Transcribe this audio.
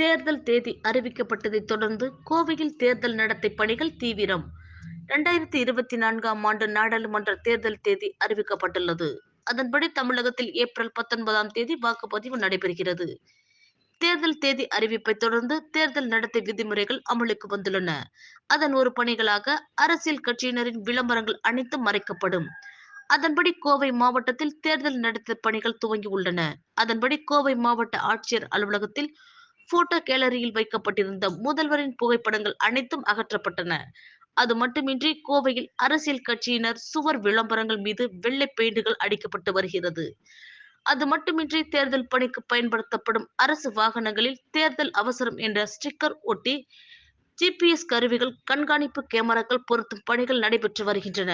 தேர்தல் தேதி அறிவிக்கப்பட்டதைத் தொடர்ந்து கோவையில் தேர்தல் நடத்தை பணிகள் தீவிரம். இரண்டாயிரத்தி இருபத்தி நான்காம் ஆண்டு நாடாளுமன்ற தேர்தல் தேதி அறிவிக்கப்பட்டுள்ளது. அதன்படி தமிழகத்தில் ஏப்ரல் பத்தொன்பதாம் தேதி வாக்குப்பதிவு நடைபெறுகிறது. தேர்தல் தேதி அறிவிப்பை தொடர்ந்து தேர்தல் நடத்தை விதிமுறைகள் அமலுக்கு வந்துள்ளன. அதன் ஒரு பணிகளாக அரசியல் கட்சியினரின் விளம்பரங்கள் அனைத்தும் மறைக்கப்படும். அதன்படி கோவை மாவட்டத்தில் தேர்தல் நடத்தை பணிகள் துவங்கியுள்ளன. அதன்படி கோவை மாவட்ட ஆட்சியர் அலுவலகத்தில் போட்டோ கேலரியில் வைக்கப்பட்டிருந்த முதல்வரின் புகைப்படங்கள் அனைத்தும் அகற்றப்பட்டன. அது மட்டுமின்றி கோவையில் அரசியல் கட்சியினர் சுவர் விளம்பரங்கள் மீது வெள்ளை பெயிண்டுகள் அடிக்கப்பட்டு வருகிறது. அது மட்டுமின்றி தேர்தல் பணிக்கு பயன்படுத்தப்படும் அரசு வாகனங்களில் தேர்தல் அவசரம் என்ற ஸ்டிக்கர் ஒட்டி ஜிபிஎஸ் கருவிகள் கண்காணிப்பு கேமராக்கள் பொருத்தும் பணிகள் நடைபெற்று வருகின்றன.